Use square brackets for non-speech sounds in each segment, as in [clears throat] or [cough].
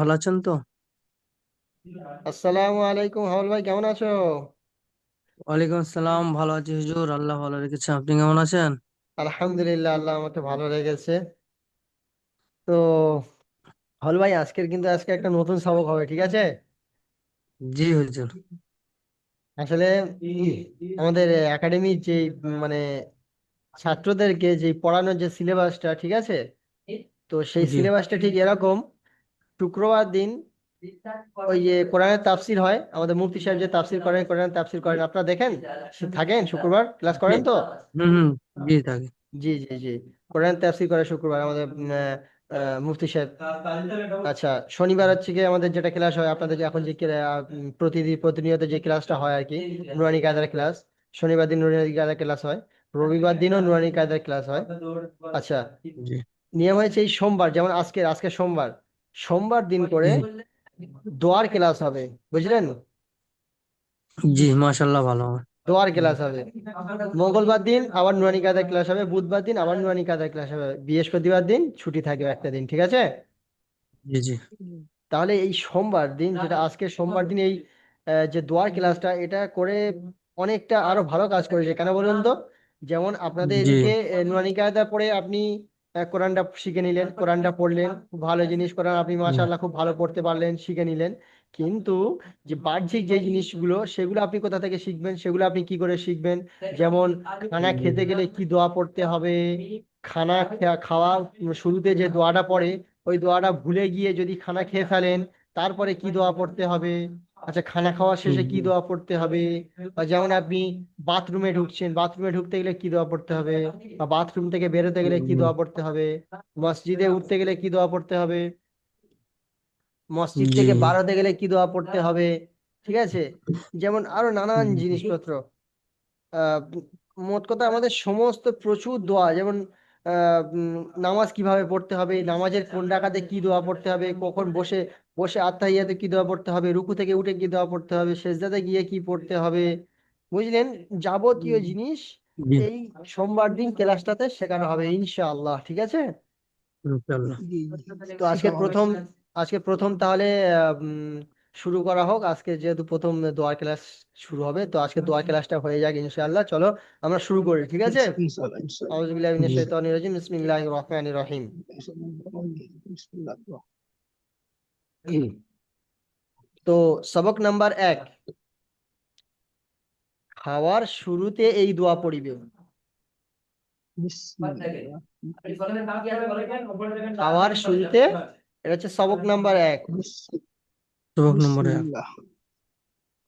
ভালো আছেন তো? আসসালামু আলাইকুম হাওল ভাই কেমন আছো? ওয়ালাইকুম আসসালাম ভালো আছি হুজুর আল্লাহ ভালো রেখেছে আপনি কেমন আছেন? আলহামদুলিল্লাহ আল্লাহ আমাকে ভালো লেগেছে তো হাওল ভাই আজকের কিন্তু আজকে একটা নতুন সবক হবে ঠিক আছে? জি হুজুর। আসলে আমাদের একাডেমির যে মানে ছাত্রদেরকে যে পড়ানোর যে সিলেবাসটা ঠিক আছে? তো সেই সিলেবাসটা ঠিক এরকম শুক্রবার দিন ওই যে কোরআনের তাফসির হয় আমাদের মুফতি সাহেব যে তাফসির করেন কোরআনের তাফসির করেন আপনারা দেখেন? থাকেন শুক্রবার? ক্লাস করেন তো? হুম হুম জি থাকে। জি জি জি। কোরআন তাফসীর করে শুক্রবার আমাদের মুফতি সাহেব। আচ্ছা শনিবার হচ্ছে কি আমাদের যেটা ক্লাস হয় আপনাদের যে এখন যে প্রতিদিন প্রতিনিয়ত যে ক্লাসটা হয় আর কি নুরানি কায়দার ক্লাস। শনিবার দিন নুরানি কায়দার ক্লাস হয় রবিবার দিনও নুরানি কায়দার ক্লাস হয়। আচ্ছা নিয়ম হয়েছে এই সোমবার যেমন আজকে আজকে সোমবার। সোমবার দিন করে দোয়ার ক্লাস হবে বুঝলেন? জি মাশাল্লাহ ভালো দোয়ার ক্লাস হবে। মঙ্গলবার দিন আবার নুরানি কায়দার ক্লাস হবে বুধবার দিন আবার নুরানি কায়দার ক্লাস হবে। বৃহস্পতিবার দিন ছুটি থাকবে একটা দিন ঠিক আছে? জি জি। তাহলে এই সোমবার দিন যেটা আজকে সোমবার দিন এই আহ, যে দোয়ার ক্লাসটা এটা করে অনেকটা আরও ভালো কাজ করেছে। কেন বলুন তো? যেমন আপনাদের জি। এদিকে নুরানি কায়দা পড়ে আপনি কোরআনটা শিখে নিলেন কোরআনটা পড়লেন খুব ভালো জিনিস কোরআন আপনি মাশাআল্লাহ খুব ভালো পড়তে পারলেন শিখে নিলেন। কিন্তু যে বাহ্যিক যে জিনিসগুলো সেগুলো আপনি কোথা থেকে শিখবেন সেগুলো আপনি কি করে শিখবেন? যেমন খানা খেতে গেলে কি দোয়া পড়তে হবে? খানা খাওয়া শুরুতে যে দোয়াটা পড়ে ওই দোয়াটা ভুলে গিয়ে যদি খানা খেয়ে ফেলেন তারপরে কি দোয়া পড়তে হবে? আচ্ছা খানা খাওয়া শেষে কি দোয়া পড়তে হবে? বা যেমন আপনি বাথরুমে ঢুকছেন বাথরুমে ঢুকতে গেলে কি দোয়া পড়তে হবে? বা বাথরুম থেকে বেরোতে গেলে কি দোয়া পড়তে হবে? মসজিদে উঠতে গেলে কি দোয়া পড়তে হবে? মসজিদ থেকে বার হতে গেলে কি দোয়া পড়তে হবে? ঠিক আছে? যেমন আরও নানান জিনিসপত্র। আহ মোট কথা আমাদের সমস্ত প্রচুর দোয়া যেমন আহ নামাজ কীভাবে পড়তে হবে? নামাজের কোন রাকাতে কি দোয়া পড়তে হবে? কখন বসে বসে আত্তাহিয়াতে কি দোয়া পড়তে হবে? রুকু থেকে উঠে কি দোয়া পড়তে হবে? সেজদাতে গিয়ে কি পড়তে হবে? বুঝলেন? যাবতীয় জিনিস এই সোমবার দিন ক্লাসটাতে শেখানো হবে ইনশাআল্লাহ ঠিক আছে? তো আজকে প্রথম আজকে প্রথম তাহলে শুরু করা হোক। আজকে যেহেতু প্রথম দোয়ার ক্লাস শুরু হবে তো আজকে দোয়ার ক্লাসটা হয়ে যাক ইনশাআল্লাহ। চলো আমরা শুরু করি ঠিক আছে? ইনশাআল্লাহ ইনশাআল্লাহ। আউযু বিল্লাহি মিনাশ শাইতানির রাজিম। বিসমিল্লাহির রহমানির রহিম। তো সবক নাম্বার এক। খাওয়ার শুরুতে এই দোয়া পড়িবে। খাওয়ার শুরুতে এটা হচ্ছে সবক নাম্বার এক। সবক নম্বর এক।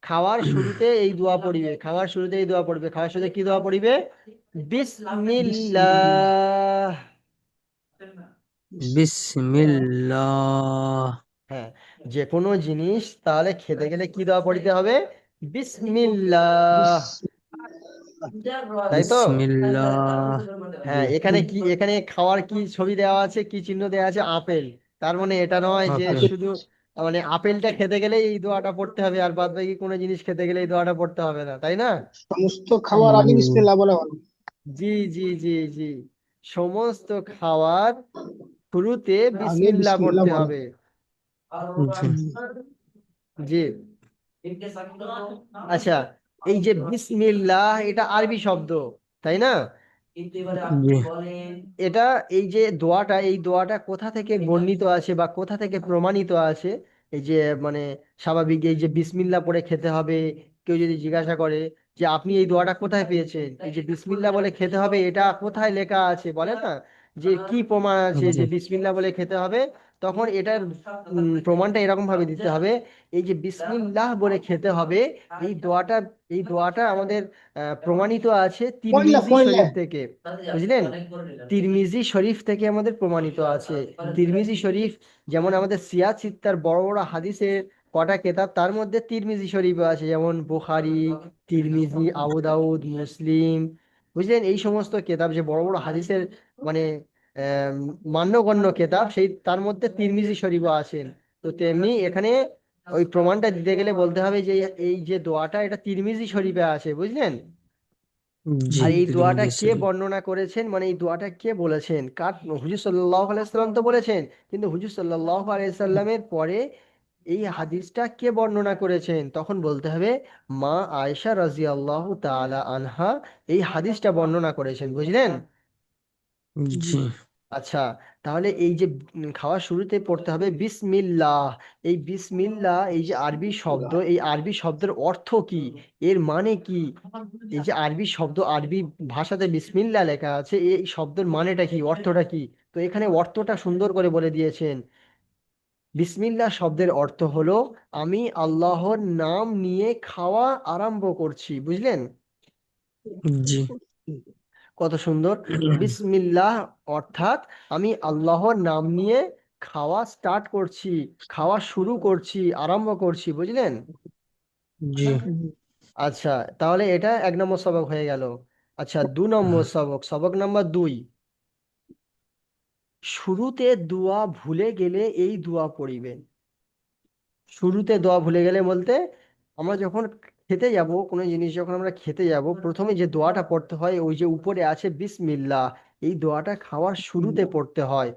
খাওয়ার শুরুতে এই দোয়া পড়িবে খাওয়ার শুরুতে এই দোয়া পড়বে খাওয়ার শুরুতে কি দোয়া পড়িবে? বিসমিল্লাহ। বিসমিল্লাহ। হ্যাঁ যে কোনো জিনিস তাহলে খেতে গেলে কি দোয়া পড়িতে হবে? বিসমিল্লাহ। তাই তো? বিসমিল্লাহ। হ্যাঁ এখানে কি এখানে খাওয়ার কি ছবি দেওয়া আছে কি চিহ্ন দেওয়া আছে? আপেল। তার মানে এটা নয় যে আপেল। শুধু মানে আপেলটা খেতে গেলে এই দোয়াটা পড়তে হবে আর বাদ বাকি কোনো জিনিস খেতে গেলে এই দোয়াটা পড়তে হবে না তাই না? সমস্ত খাবার আগে হুম, বিসমিল্লাহ বলা ভালো। জি জি জি জি। সমস্ত খাওয়ার শুরুতে আগে বিসমিল্লাহ বিসমিল্লাহ পড়তে বলা। হবে। জি। জি আচ্ছা এই যে বিসমিল্লাহ এটা আরবি শব্দ তাই না? এটা এই যে দোয়াটা এই দোয়াটা কোথা থেকে বর্ণিত আছে বা কোথা থেকে প্রমাণিত আছে? এই যে মানে স্বাভাবিক এই যে বিসমিল্লাহ পড়ে খেতে হবে কেউ যদি জিজ্ঞাসা করে যে আপনি এই দোয়াটা কোথায় পেয়েছেন? এই যে বিসমিল্লাহ বলে খেতে হবে এটা কোথায় লেখা আছে? বলে না যে কি প্রমাণ আছে যে বিসমিল্লাহ বলে খেতে হবে? তখন এটার প্রমাণটা এরকম ভাবে দিতে হবে। এই যে বিসমিল্লাহ বলে খেতে হবে এই দোয়াটা এই দোয়াটা আমাদের আহ, প্রমাণিত আছে তিরমিজি শরীফ থেকে। বুঝলেন? তিরমিজি শরীফ থেকে আমাদের প্রমাণিত আছে। তিরমিজি শরীফ যেমন আমাদের সিয়াদ সিত্তার বড় বড় হাদিসের কটা কেতাব তার মধ্যে তিরমিজি শরীফ আছে। যেমন বুখারী তিরমিজি আবু দাউদ মুসলিম বুঝলেন? এই সমস্ত কেতাব যে বড় বড় হাদিসের মানে মান্যগণ্য কেতাব সেই তার মধ্যে তিরমিজি শরীফও আছেন তো তেমনি এখানে ওই প্রমাণটা দিতে গেলে বলতে হবে যে এই যে দোয়াটা এটা তিরমিজি শরীফে আছে বুঝলেন? আর এই দোয়াটা কে বর্ণনা করেছেন? মানে এই দোয়াটা কে বলেছেন? কার? হুজুর সাল্লাহ আলাইসাল্লাম তো বলেছেন কিন্তু হুজুর সাল্লাহ আলাইসাল্লামের পরে এই হাদিসটা কে বর্ণনা করেছেন? তখন বলতে হবে মা আয়েশা রাজিয়াল্লাহু তাআলা আনহা এই হাদিসটা বর্ণনা করেছেন বুঝলেন? জি। আচ্ছা তাহলে এই যে উম খাওয়ার শুরুতে পড়তে হবে বিসমিল্লাহ এই বিসমিল্লাহ এই যে আরবি শব্দ এই আরবি শব্দের অর্থ কি? এর মানে কি? এই যে আরবি শব্দ আরবি ভাষাতে বিসমিল্লাহ লেখা আছে এই শব্দের মানেটা কি অর্থটা কি? তো এখানে অর্থটা সুন্দর করে বলে দিয়েছেন। বিসমিল্লাহ শব্দের অর্থ হলো আমি আল্লাহর নাম নিয়ে খাওয়া আরম্ভ করছি বুঝলেন? জি। কত সুন্দর। [clears throat] বিসমিল্লাহ অর্থাৎ আমি আল্লাহর নাম নিয়ে খাওয়া স্টার্ট করছি খাওয়া শুরু করছি আরম্ভ করছি বুঝলেন? জি। আচ্ছা তাহলে এটা এক নম্বর সবক হয়ে গেল। আচ্ছা দু নম্বর সবক সবক নাম্বার দুই। শুরুতে দোয়া ভুলে গেলে এই দোয়া পড়িবেন। শুরুতে দোয়া ভুলে গেলে বলতে আমরা যখন খেতে যাব কোনো জিনিস যখন আমরা খেতে যাব প্রথমে যে দোয়াটা পড়তে হয় ওই যে উপরে আছে বিসমিল্লাহ এই দোয়াটা খাওয়ার শুরুতে পড়তে হয়।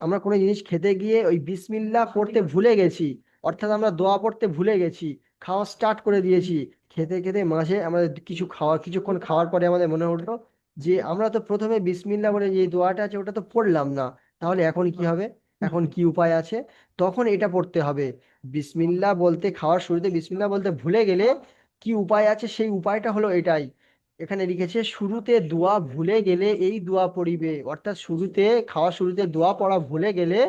আমরা কোনো জিনিস খেতে গিয়ে ওই বিসমিল্লাহ পড়তে ভুলে গেছি অর্থাৎ আমরা দোয়া পড়তে ভুলে গেছি খাওয়া স্টার্ট করে দিয়েছি খেতে খেতে মাঝে আমাদের কিছু খাওয়া কিছুক্ষণ খাওয়ার পরে আমাদের মনে হলো যে আমরা তো প্রথমে বিসমিল্লাহ বলে যে দোয়াটা আছে ওটা তো পড়লাম না তাহলে এখন কি হবে? এখন কি উপায় আছে? তখন এটা পড়তে হবে। বিসমিল্লাহ বলতে খাওয়ার শুরুতে বিসমিল্লাহ বলতে ভুলে গেলে কি উপায় আছে? সেই উপায়টা হলো এটাই। এখানে লিখেছে শুরুতে দোয়া ভুলে গেলে এই দোয়া পড়িবে। অর্থাৎ শুরুতে খাওয়া শুরুতে দোয়া পড়া ভুলে গেলে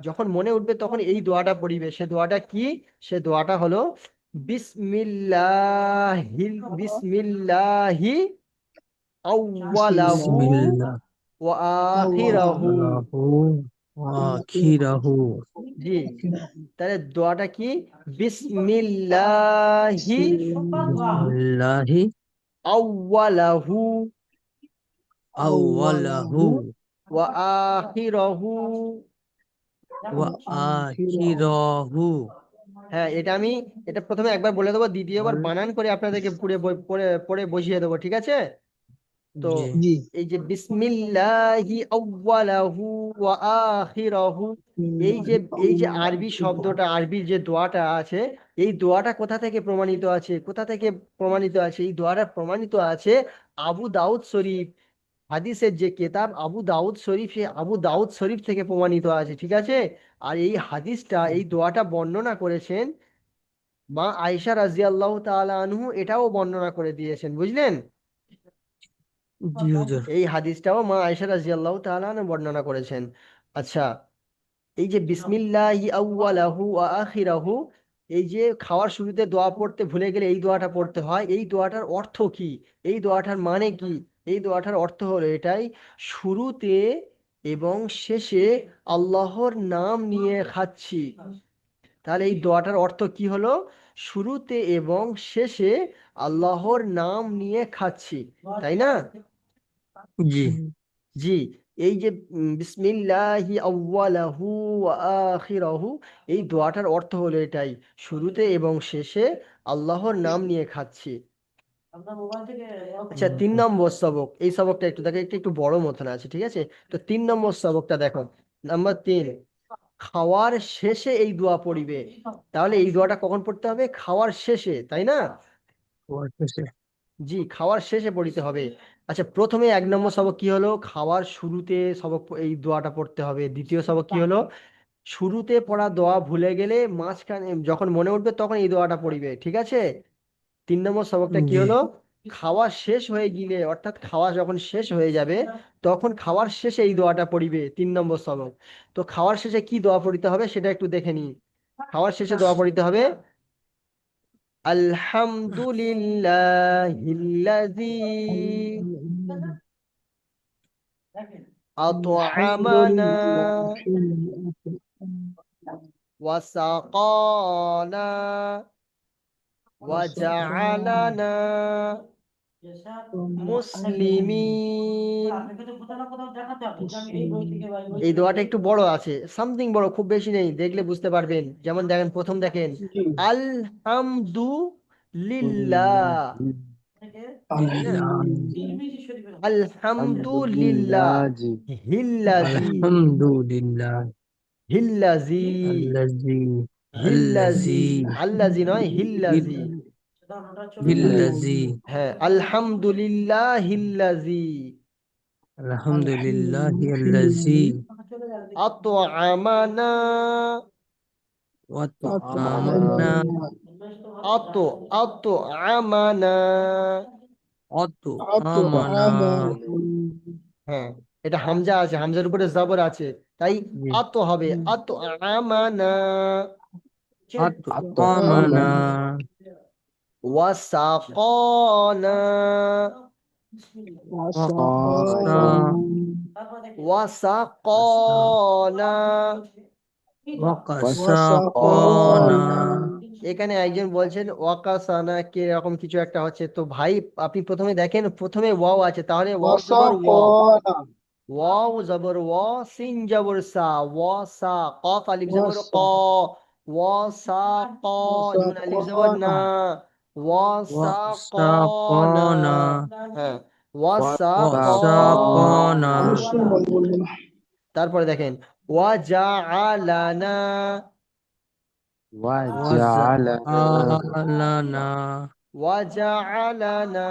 যখন মনে উঠবে তখন এই দোয়াটা পড়িবে। সে দোয়াটা কি? সে দোয়াটা হলো বিসমিল্লাহি বিসমিল্লাহি বিসমিল্লাহ। ওয়া আখিরাহু। আখিরাহু জি তাহলে দোয়াটা কি? বিসমিল্লাহি বিসমিল্লাহি। আউওয়ালাহু। আউওয়ালাহু। ওয়া আখিরাহু। ওয়া আখিরাহু। হ্যাঁ এটা আমি এটা প্রথমে একবার বলে দেবো দ্বিতীয়বার বানান করে আপনাদেরকে পুরো পড়ে পড়ে বুঝিয়ে দেবো ঠিক আছে? তো এই যে বিসমিল্লাহি আউওয়ালাহু ওয়া আখিরাহু এই যে এই যে আরবি শব্দটা আরবির যে দোয়াটা আছে এই দোয়াটা কোথা থেকে প্রমাণিত আছে? কোথা থেকে প্রমাণিত আছে? এই দোয়াটা প্রমাণিত আছে আবু দাউদ শরীফ। হাদিসের যে কেতাব আবু দাউদ শরীফ সে আবু দাউদ শরীফ থেকে প্রমাণিত আছে ঠিক আছে? আর এই হাদিসটা এই দোয়াটা বর্ণনা করেছেন মা আয়েশা রাজিয়াল্লাহু তাআলা আনহু এটাও বর্ণনা করে দিয়েছেন বুঝলেন? জি হুজুর। এই হাদিসটাও মা আয়েশা রাজিয়াল্লাহু তাআলা আনহা বর্ণনা করেছেন। আচ্ছা এই যে বিসমিল্লাহি আউওয়ালাহু ওয়া আখিরাহু এই যে খাওয়ার শুরুতে দোয়া পড়তে ভুলে গেলে এই দোয়াটা পড়তে হয় এই দোয়াটার অর্থ কি? এই দোয়াটার মানে কি? এই দোয়াটার অর্থ হলো এটাই শুরুতে এবং শেষে আল্লাহর নাম নিয়ে খাচ্ছি। তাহলে এই দোয়াটার অর্থ কি হলো? শুরুতে এবং শেষে আল্লাহর নাম নিয়ে খাচ্ছি তাই না? জি। জি এই যে বিসমিল্লাহি আউওয়ালাহু ওয়া আখিরাহু এই দোয়াটার অর্থ হলো এটাই শুরুতে এবং শেষে আল্লাহর নাম নিয়ে খাচ্ছি। আচ্ছা তিন নম্বর সবক এই সবকটা একটু দেখো একটু একটু বড় মতন আছে ঠিক আছে? তো তিন নম্বর সবকটা দেখো নাম্বার তিন খাওয়ার শেষে এই দোয়া পড়িবে তাহলে এই দোয়াটা কখন পড়তে হবে? খাওয়ার শেষে তাই না? জি খাওয়ার শেষে পড়িতে হবে। আচ্ছা প্রথমে এক নম্বর সবক কি হলো? খাওয়ার শুরুতে সবক এই দোয়াটা পড়তে হবে। দ্বিতীয় সবক কি হলো? শুরুতে পড়া দোয়া ভুলে গেলে মাঝখানে যখন মনে উঠবে তখন এই দোয়াটা পড়িবে ঠিক আছে? তিন নম্বর সবকটা কি জি। হলো? খাওয়া শেষ হয়ে গেলে অর্থাৎ খাওয়া যখন শেষ হয়ে যাবে তখন খাওয়ার শেষে এই দোয়াটা পড়িবে তিন নম্বর সবক। তো খাওয়ার শেষে কি দোয়া পড়িতে হবে সেটা একটু দেখে নিই। খাওয়ার শেষে দোয়া পড়িতে হবে الحمد لله الذي أطعمنا وسقانا وجعلنا মুসলিমিন। এই দোয়াটা একটু বড় আছে। সামথিং বড় খুব বেশি নেই দেখলে বুঝতে পারবেন। যেমন দেখেন প্রথম দেখেন তাই না আলহামদুলিল্লাহ হিল্লাজি। হিল্লাজি। হিল্লাজি আল্লাজি নয় হিল্লাজি। হ্যাঁ আলহামদুলিল্লাহ হিল্লাজি আলহামদুলিল্লাহ আতআমানা। আত হ্যাঁ এটা হামজা আছে হামজার উপরে জবর আছে। তাই আত হবে আত আমানা ওয়াতআমানা ওয়াসাকানা ওয়াসাকানা ওয়াকাসাকানা এখানে একজন বলছেন ওয়াকাসানা কে এরকম কিছু একটা হচ্ছে? তো ভাই আপনি প্রথমে দেখেন প্রথমে ওয়াও আছে তাহলে ওয়াও জবর ওয়া সিন জবর সা ওয়া সা কফ আলিফ জবর ক। ওয়া সা ক নুন আলিফ জবর না। ওয়া সা ওয়াসাকানা হ্যাঁ ওয়া সা ওয়াসাকানা অবশ্যই বলবেন তারপরে দেখেন ওয়া জাআলানা وجعلنا وجعلنا ওয়া জাআলানা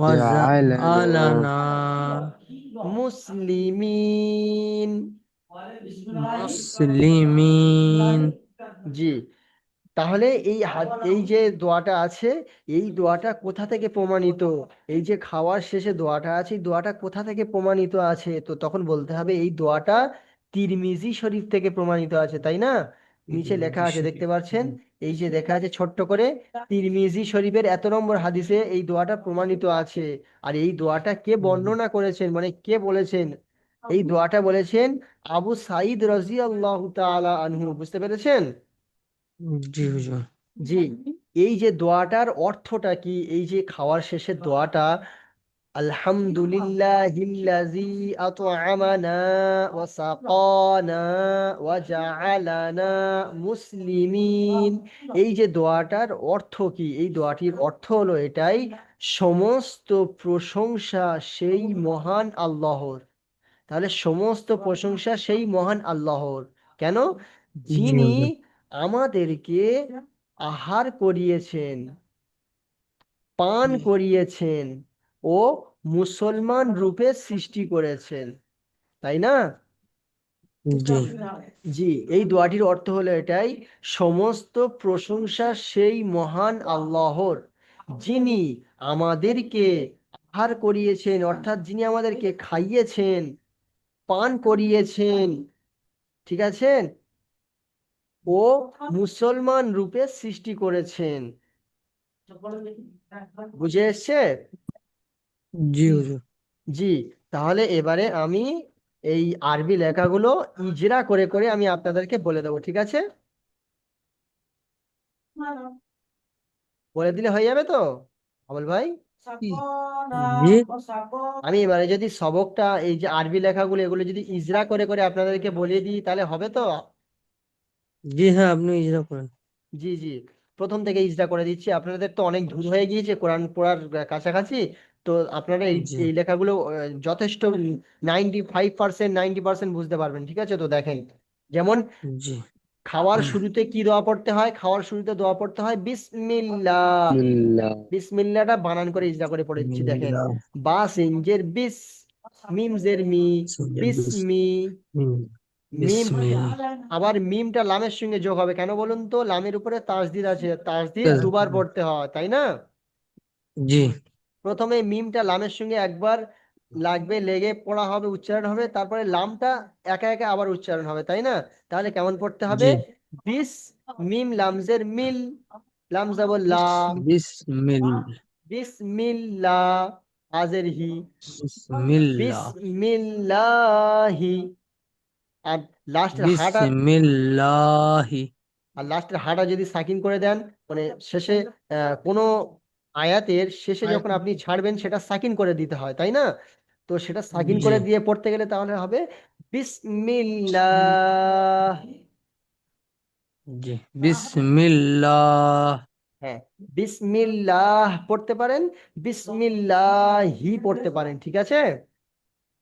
وجعلنا মুসলিমিন মুসলিমিন জি তাহলে এই এই যে দোয়াটা আছে এই দোয়াটা কোথা থেকে প্রমাণিত? এই যে খাওয়ার শেষে দোয়াটা আছে এই দোয়াটা কোথা থেকে প্রমাণিত আছে? তো তখন বলতে হবে এই দোয়াটা তিরমিজি শরীফ থেকে প্রমাণিত আছে তাই না? নিচে লেখা আছে দেখতে পাচ্ছেন? এই যে লেখা আছে ছোট্ট করে তিরমিজি শরীফের এত নম্বর হাদিসে এই দোয়াটা প্রমাণিত আছে। আর এই দোয়াটা কে বর্ণনা করেছেন? মানে কে বলেছেন? এই দোয়াটা বলেছেন আবু সাইদ রাজিয়াল্লাহু তাআলা আনহু বুঝতে পেরেছেন? জি হুজুর জি। এই যে দোয়াটার অর্থটা কি? এই যে খাওয়ার শেষের দোয়াটা আলহামদুলিল্লাহিল্লাযী আত'আমানা ওয়া সাকানা ওয়া জাআলানা মুসলিমিন। এই যে দোয়াটার অর্থ কি? এই দোয়াটির অর্থ হলো এটাই সমস্ত প্রশংসা সেই মহান আল্লাহর। তাহলে সমস্ত প্রশংসা সেই মহান আল্লাহর। কেন? যিনি আমাদেরকে আহার করিয়েছেন পান করিয়েছেন ও মুসলমান রূপে সৃষ্টি করেছেন। তাই না? জি এই দোয়াটির অর্থ হলো এটাই সমস্ত প্রশংসা সেই মহান আল্লাহর যিনি আমাদেরকে আহার করিয়েছেন অর্থাৎ যিনি আমাদেরকে খাইয়েছেন পান করিয়েছেন ঠিক আছে? ও মুসলমান রূপে সৃষ্টি করেছেন। বুঝে এসছে? জি হুজুর। জি তাহলে এবারে আমি এই আরবি লেখাগুলো ইজরা করে করে আমি আপনাদেরকে বলে দেবো ঠিক আছে? বলে দিলে হয়ে যাবে তো আমল ভাই? আমি এবারে যদি সবকটা এই যে আরবি লেখাগুলো এগুলো যদি ইজরা করে করে আপনাদেরকে বলিয়ে দিই তাহলে হবে তো? জি হ্যাঁ আপনি ইজরা করেন। জি জি প্রথম থেকে ইজরা করে দিচ্ছি। আপনাদের তো অনেক দূর হয়ে গিয়েছে কোরআন পড়ার কাছাকাছি। তো আপনারা এই জি। এই লেখাগুলো আহ, যথেষ্ট ninety five percent ninety percent বুঝতে পারবেন ঠিক আছে? তো দেখেন যেমন জি। খাওয়ার শুরুতে কি দোয়া পড়তে হয়? খাওয়ার শুরুতে দোয়া পড়তে হয় বিসমিল্লাহ বিসমিল্লাহ বিসমিল্লাহটা বানান করে ইজরা করে পড়েছি দেখেন। বিসমিল্লাহ বা সিনজের বিস মিম জের মি। বিসমি মিম আবার মিমটা লামের সঙ্গে যোগ হবে। কেন বলুন তো? লামের উপরে তাসদিদ আছে। তাসদিদ। দুবার পড়তে হয় তাই না? জি। প্রথমে মিমটা লামের সঙ্গে একবার লাগবে লেগে পড়া হবে উচ্চারণ হবে। তারপরে লামটা একা একা আবার উচ্চারণ হবে তাই না? তাহলে কেমন পড়তে হবে? বিস মিম লামজের মিল। লাম যাবর লা। বিসমিল বিসমিল্লাহ আজের হি। বিসমিল্লাহ বিসমিল্লাহি আর লাস্টের হাটা বিসমিল্লাহি। আর লাস্টের হাটা যদি সাকিন করে দেন মানে শেষে কোনো আয়াতের শেষে যখন আপনি ছাড়বেন সেটা সাকিন করে দিতে হয় তাই না? তো সেটা সাকিন করে। দিয়ে পড়তে গেলে তাহলে হবে বিসমিল্লাহ। জি বিসমিল্লাহ। হ্যাঁ বিসমিল্লাহ পড়তে পারেন বিসমিল্লাহি পড়তে পারেন ঠিক আছে?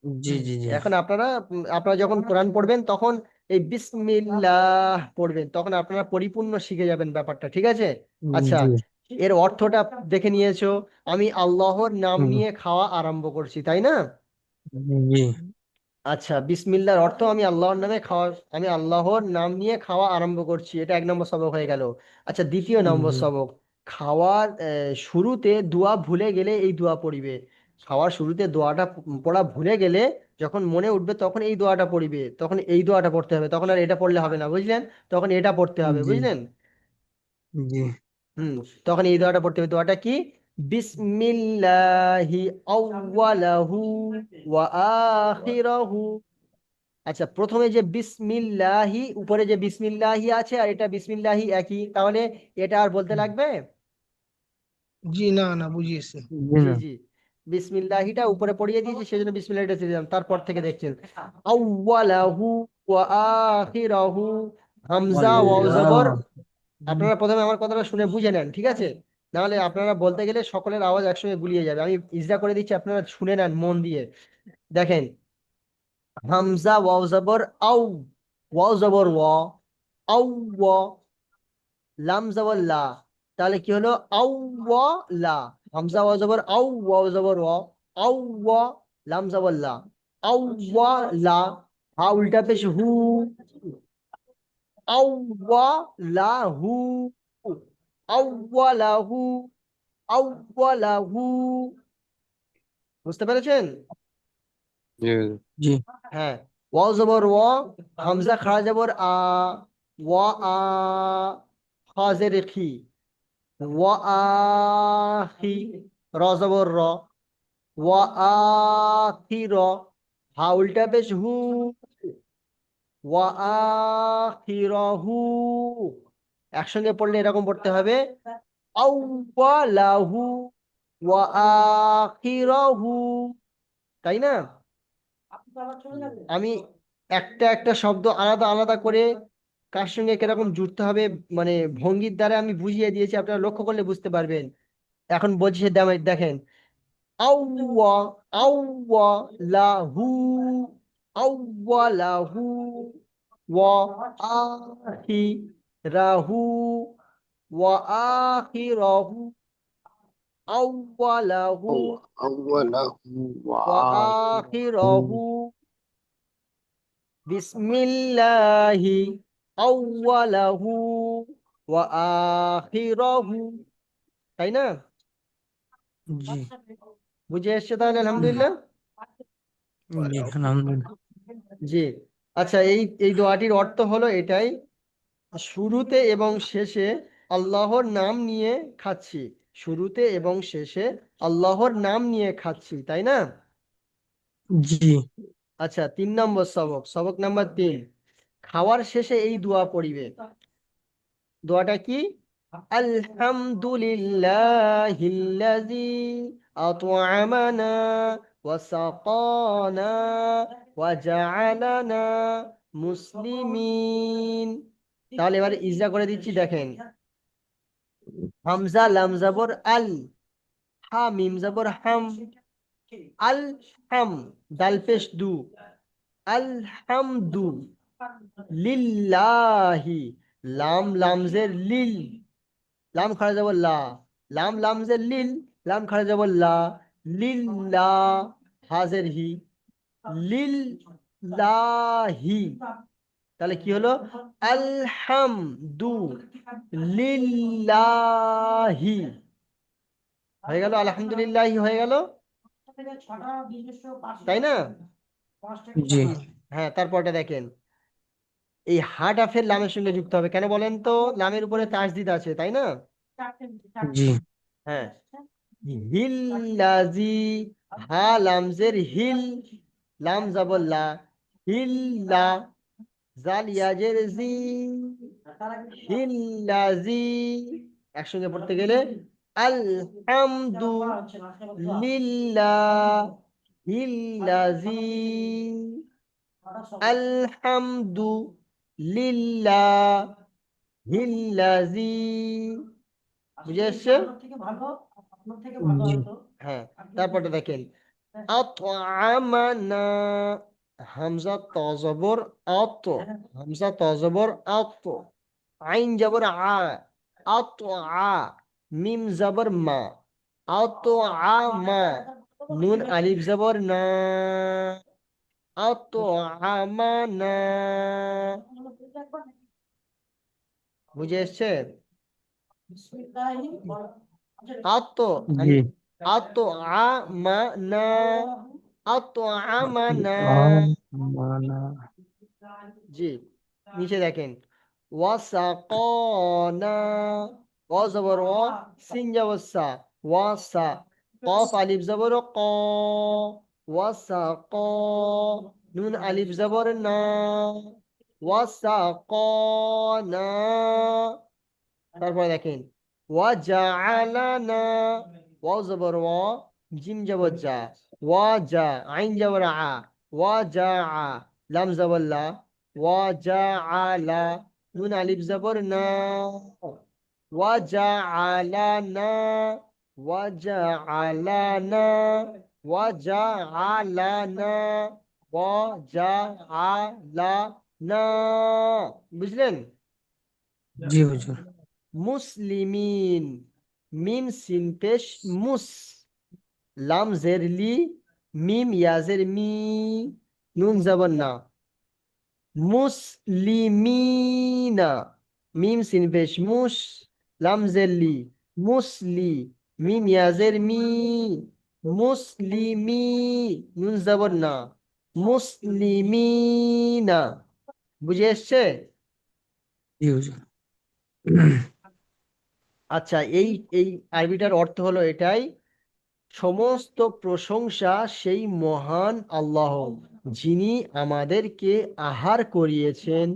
জি জি জি। এখন আপনারা আপনারা যখন কোরআন পড়বেন তখন এই বিসমিল্লাহ পড়বেন তখন আপনারা পরিপূর্ণ শিখে যাবেন ব্যাপারটা ঠিক আছে? আচ্ছা এর অর্থটা দেখে নিয়েছো আমি আল্লাহর নাম নিয়ে খাওয়া আরম্ভ করছি তাই না? জি। আচ্ছা বিসমিল্লাহর অর্থ আমি আল্লাহর নামে খাওয়া আমি আল্লাহর নাম নিয়ে খাওয়া আরম্ভ করছি এটা এক নম্বর সবক হয়ে গেল। আচ্ছা দ্বিতীয় নম্বর। সবক খাওয়ার আহ, শুরুতে দোয়া ভুলে গেলে এই দোয়া পড়িবে। খাওয়ার শুরুতে দোয়াটা পড়া ভুলে গেলে যখন মনে উঠবে তখন এই দোয়াটা পড়িবে তখন এই দোয়াটা পড়তে হবে তখন আর এটা পড়লে হবে না বুঝলেন? তখন এটা পড়তে হবে জি। বুঝলেন? জি। হুম তখন এই দোয়াটা পড়তে হবে দোয়াটা কি? বিসমিল্লাহি আউয়ালাহু ওয়া আখিরাহু। আচ্ছা প্রথমে যে বিসমিল্লাহি উপরে যে বিসমিল্লাহি আছে আর এটা বিসমিল্লাহি একই তাহলে এটা আর বলতে লাগবে? জি না না বুঝিয়েছি। জি জি। বিসমিল্লাহিটা উপরে পড়িয়ে দিয়েছি সেজন্য বিসমিল্লাহিটা ছেড়ে দিলাম তারপর থেকে দেখছেন। আউয়ালাহু ওয়া আখিরাহু হামজা ওয়াও জবর। আপনারা প্রথমে আমার কথাটা শুনে বুঝে নেন ঠিক আছে? নাহলে আপনারা বলতে গেলে সকলের আওয়াজ একসঙ্গে গুলিয়ে যাবে। আমি ইজরা করে দিচ্ছি আপনারা শুনে নেন মন দিয়ে। দেখেন হামজা ওয়াও জবর আউ ওয়াও জবর ওয়া আউ ওয়া লাম জবর লা। তাহলে কি হলো? আউ ওয়া লা। হামজা ওয়াও জবর আউ ওয়াও জবর ওয়া আউ ওয়া লাম জবর লা আউ ওয়া লা হা উল্টা পেশ হু আউ ওয়া লা হু আউ ওয়া লা হু আউ ওয়া লা হু বুঝতে পেরেছেন জি হ্যাঁ ওয়াও জবর ওয়া হামজা খাড়া জবর আ ওয়া আ খি ওয়া আখি র। জবর র ওয়া আখি র হা। উল্টা পেশ হু একসঙ্গে পড়লে এরকম পড়তে হবে। আউওয়ালাহু। ওয়া আখিরাহু তাই না? আমি একটা একটা শব্দ আলাদা আলাদা করে কার সঙ্গে কীরকম জুড়তে হবে মানে ভঙ্গির দ্বারা আমি বুঝিয়ে দিয়েছি আপনারা লক্ষ্য করলে বুঝতে পারবেন। এখন বলছি সে দেখেন। আউয়া আউয়া লাহু আউয়া লাহু ওয়া আহি রাহু ওয়া আহি রাহু আউয়ালাহু আউয়ালাহু ওয়া আখিরাহু বিসমিল্লাহি। আউয়ালাহু ওয়া তাই না জি বুঝে এসছে তাহলে আলহামদুলিল্লাহ জি আচ্ছা এই এই দোয়াটির অর্থ হলো এটাই শুরুতে এবং শেষে আল্লাহর নাম নিয়ে খাচ্ছি। শুরুতে এবং শেষে আল্লাহর নাম নিয়ে খাচ্ছি তাই না? জি। আচ্ছা তিন নম্বর সবক। সবক নাম্বার তিন। খাওয়ার শেষে এই দোয়া পড়িবে। দোয়াটা কি? আলহামদুলিল্লাহিল্লাযী আত'আমানা ওয়া সাকানা ওয়া জা'আলানা মুসলিমিন। তাহলে এবার ইজরা করে দিচ্ছি দেখেন। হামজা লাম জবর আল। হা মিম জবর হাম। আল হাম। দাল পেশ দু। আলহামদু। লিল্লাহি লাম লামজের লিল লাম খাড়া যাব লা লাম লামজের লিল লাম খাড়া যাব লা লিল্লা হাজের হি লিল লাহি তাহলে কি হলো? আলহামদু লিল্লাহি। হয়ে গেল? আলহামদুলিল্লাহি হয়ে গেল? তাই না? জি। হ্যাঁ তারপরটা দেখেন। এই হাটাফের লামের সঙ্গে যুক্ত হবে। কেন বলেন তো? লামের উপরে তাসদিদ আছে তাই না? জি। হ্যাঁ। হিল্লাজি হা লামজের হিল লাম জাবল্লা হিল্লা জাল ইয়াজের জি। হিল্লাজি একসঙ্গে পড়তে গেলে আলহামদু লিল্লাহ হিল্লাজি আলহামদু লিল্লাহ হিল্লাজি বুঝে এসছে হ্যাঁ তারপরটা দেখেন। আতআমানা হামজা ত জবর আত হামজা ত জবর আত। আইন জবর আ। আত আ মিম জবর মা। আত আ মা নুন আলিফ জবর না। আত আমানা বুঝে এসছে? আত জি। আত আমানা আত আমানা মানা জি নিচে দেখেন। ওয়াসাকানা ওয়া জবর ওয়া সিন জবর সা ওয়াসা কফ আলিফ জবর ক ওয়াসাকা নুন আলিফ জবর না। ওয়াসাকানা তারপরে দেখেন ওয়াজআলানা ওয়া জবর ওয়া জিম জবর জা ওয়াজা আইন জবর আ ওয়াজা লাম জবর লা ওয়াজআলা নুন আলিফ জবর না ওয়াজআলানা ওয়াজআলানা ওয়াজআলানা ওয়াজআলানা বুঝলেন? জি হুজুর মুসলিমিন মিম সিন পেশ মুস। লাম জের লি মিম ইয়াজের মি। নুন জবর না। মুসলিমিনা মিম সিন পেশ মুস। লাম জের লি মুসলি মিম ইয়াজের মি। মুসলিমি নুন জবর না। মুসলিমিনা। বুঝে এসছে? আচ্ছা এই এই আরবিটার অর্থ হলো এটাই সমস্ত প্রশংসা সেই মহান আল্লাহ যিনি আমাদেরকে আহার করিয়েছেন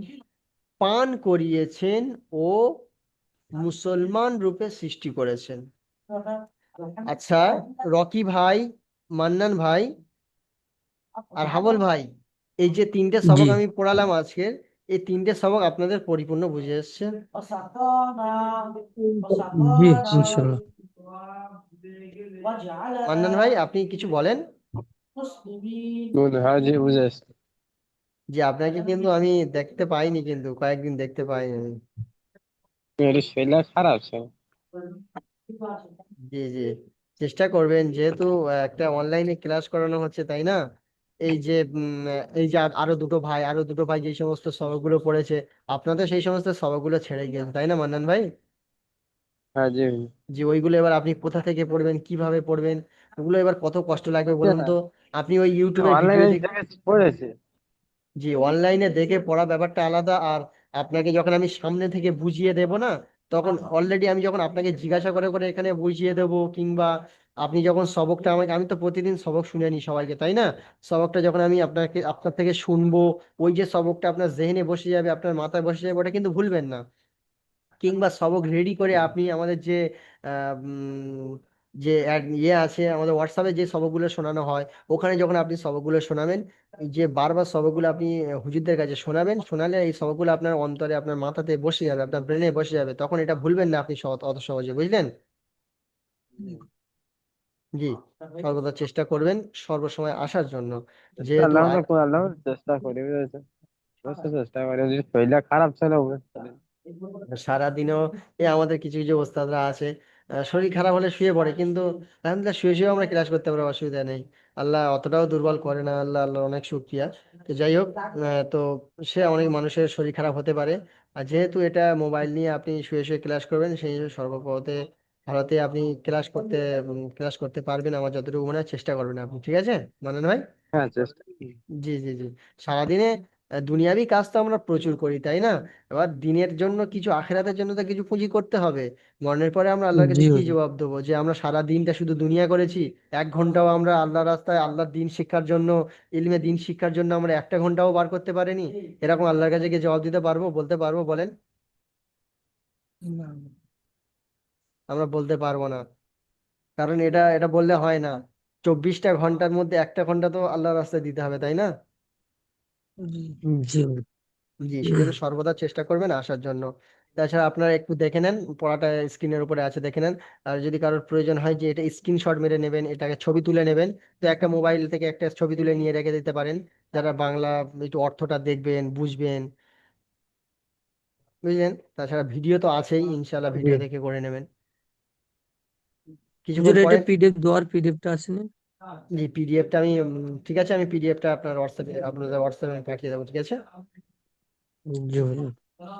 পান করিয়েছেন ও মুসলমান রূপে সৃষ্টি করেছেন। আচ্ছা রকি ভাই মান্নান ভাই আর হাবল ভাই এই যে তিনটে সবক জি। আমি পড়ালাম আজকের এই তিনটে সবক আপনাদের পরিপূর্ণ বুঝে এসছে জি ইনশাল্লাহ মান্নান ভাই আপনি কিছু বলেন? হ্যাঁ জি বুঝে আসছি যে আপনাকে কিন্তু আমি দেখতে পাইনি কিন্তু কয়েকদিন দেখতে পাইনি আমি। খারাপ ছিল জি জি। চেষ্টা করবেন যেহেতু একটা অনলাইনে ক্লাস করানো হচ্ছে তাই না? এই যে এই যে আরও দুটো ভাই আরও দুটো ভাই যে সমস্ত সবকগুলো পড়েছে আপনাদের সেই সমস্ত সবকগুলো ছেড়ে গেছে তাই না মান্নান ভাই? হ্যাঁ জি। যে ওইগুলো এবার আপনি কোথা থেকে পড়বেন কীভাবে পড়বেন ওগুলো এবার কত কষ্ট লাগবে বলুন তো? আপনি ওই ইউটিউবে ভিডিও অনলাইনে দেখে পড়েছি। জি অনলাইনে দেখে পড়া ব্যাপারটা আলাদা আর আপনাকে যখন আমি সামনে থেকে বুঝিয়ে দেব না তখন অলরেডি আমি যখন আপনাকে জিজ্ঞাসা করে করে এখানে বুঝিয়ে দেব কিংবা আপনি যখন সবকটা আমাকে, আমি তো প্রতিদিন সবক শুনে নিই সবাইকে, তাই না? সবকটা যখন আমি আপনাকে, আপনার থেকে শুনব, ওই যে সবকটা আপনার জেহেনে বসে যাবে, আপনার মাথায় বসে যাবে, ওটা কিন্তু ভুলবেন না। কিংবা সবক রেডি করে আপনি আমাদের যে যে ইয়ে আছে, আমাদের হোয়াটসঅ্যাপে যে সবকগুলো শোনানো হয়, ওখানে যখন আপনি সবকগুলো শোনাবেন, যে বারবার সবকগুলো আপনি হুজুরদের কাছে শোনাবেন, শোনালে এই সবকগুলো আপনার অন্তরে, আপনার মাথাতে বসে যাবে, আপনার ব্রেনে বসে যাবে, তখন এটা ভুলবেন না আপনি অত সহজে, বুঝলেন? জি সর্বদা চেষ্টা করবেন সর্বসময় আসার জন্য। যেহেতু আল্লাহ আ- আল্লাহ চেষ্টা করি চেষ্টা করি যদি শরীরটা খারাপ ছিল সারাদিনও এ আমাদের কিছু কিছু ওস্তাদরা আছে শরীর খারাপ হলে শুয়ে পড়ে কিন্তু আলহামদুলিল্লাহ শুয়ে শুয়ে আমরা ক্লাস করতে পারব অসুবিধা নেই। আল্লাহ অতটাও দুর্বল করে না আল্লাহ আল্লাহ অনেক শুকরিয়া। তো যাই হোক তো সে অনেক মানুষের শরীর খারাপ হতে পারে। আর যেহেতু এটা মোবাইল নিয়ে আপনি শুয়ে শুয়ে ক্লাস করবেন সেই হিসেবে সর্বপ্রথমে ভারতে আপনি ক্লাস করতে ক্লাস করতে পারবেন। আমার যতটুকু মনে হয় চেষ্টা করবেন আপনি ঠিক আছে? মানেন ভাই? হ্যাঁ চেষ্টা। জি জি জি। সারাদিনে দুনিয়াবি কাজ তো আমরা প্রচুর করি তাই না? এবার দিনের জন্য কিছু আখেরাতের জন্য তো কিছু পুঁজি করতে হবে। মরণের পরে আমরা আল্লাহর কাছে জি কি জবাব দেবো? যে আমরা সারা দিনটা শুধু দুনিয়া করেছি এক ঘন্টাও আমরা আল্লাহর রাস্তায় আল্লাহর দিন শিক্ষার জন্য ইলমে দিন শিক্ষার জন্য আমরা একটা ঘন্টাও বার করতে পারিনি? এরকম আল্লাহর কাছে গিয়ে জবাব দিতে পারব বলতে পারব বলেন। আমরা বলতে পারব না। কারণ এটা এটা বললে হয় না। চব্বিশটা ঘণ্টার মধ্যে একটা ঘণ্টা তো আল্লাহর রাস্তায় দিতে হবে তাই না? জি। জি। সেজন্য সর্বদা চেষ্টা করবেন আসার জন্য। তাছাড়া আপনারা একটু দেখে নেন পড়াটা স্ক্রিনের উপরে আছে দেখে নেন। আর যদি কারোর প্রয়োজন হয় যে এটা স্ক্রিনশট মেরে নেবেন এটাকে ছবি তুলে নেবেন তো একটা মোবাইল থেকে একটা ছবি তুলে নিয়ে রেখে দিতে পারেন। যারা বাংলা একটু অর্থটা দেখবেন বুঝবেন। বুঝলেন? তাছাড়া ভিডিও তো আছেই ইনশাল্লাহ ভিডিও দেখে করে নেবেন। এটা পরে পিডিএফ দেওয়ার পিডিএফটা আসেনি জি পিডিএফটা আমি উম, ঠিক আছে আমি পিডিএফটা আপনার হোয়াটসঅ্যাপে আপনাদের হোয়াটসঅ্যাপে পাঠিয়ে দেবো ঠিক আছে? জি হুজুর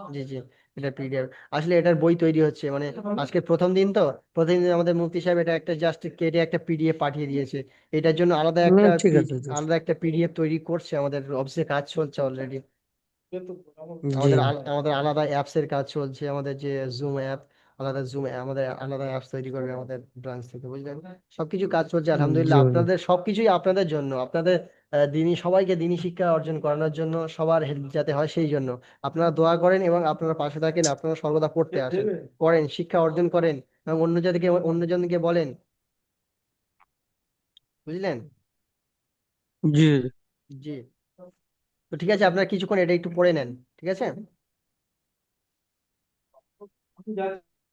জি জি এটা পিডিএফ আসলে এটার বই তৈরি হচ্ছে মানে আজকে প্রথম দিন তো প্রথম দিন আমাদের মুফতি সাহেব এটা একটা জাস্ট কেটে একটা পিডিএফ পাঠিয়ে দিয়েছে। এটার জন্য আলাদা একটা ঠিক P- আছে হুজুর আলাদা একটা পিডিএফ তৈরি করছে আমাদের অফিসে কাজ চলছে অলরেডি জি। আমাদের আল- আমাদের আলাদা অ্যাপস এর কাজ চলছে আমাদের যে জুম অ্যাপ আলাদা জুম আমাদের আলাদা অ্যাপস তৈরি করবে আমাদের ব্রাঞ্চ থেকে বুঝলেন? সবকিছু কাজ চলছে আলহামদুলিল্লাহ। আপনাদের সবকিছুই আপনাদের জন্য আপনাদের দিনই সবাইকে দিনই শিক্ষা অর্জন করানোর জন্য সবার হেল্প যাতে হয় সেই জন্য। আপনারা দোয়া করেন এবং আপনারা পাশে থাকেন আপনারা সর্বদা পড়তে আসেন। করেন শিক্ষা অর্জন করেন এবং অন্যজনকে অন্যজনকে বলেন। বুঝলেন? জি। জি। তো ঠিক আছে আপনারা কিছুক্ষণ এটা একটু পড়ে নেন ঠিক আছে?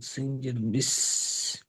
Senhor, Miss.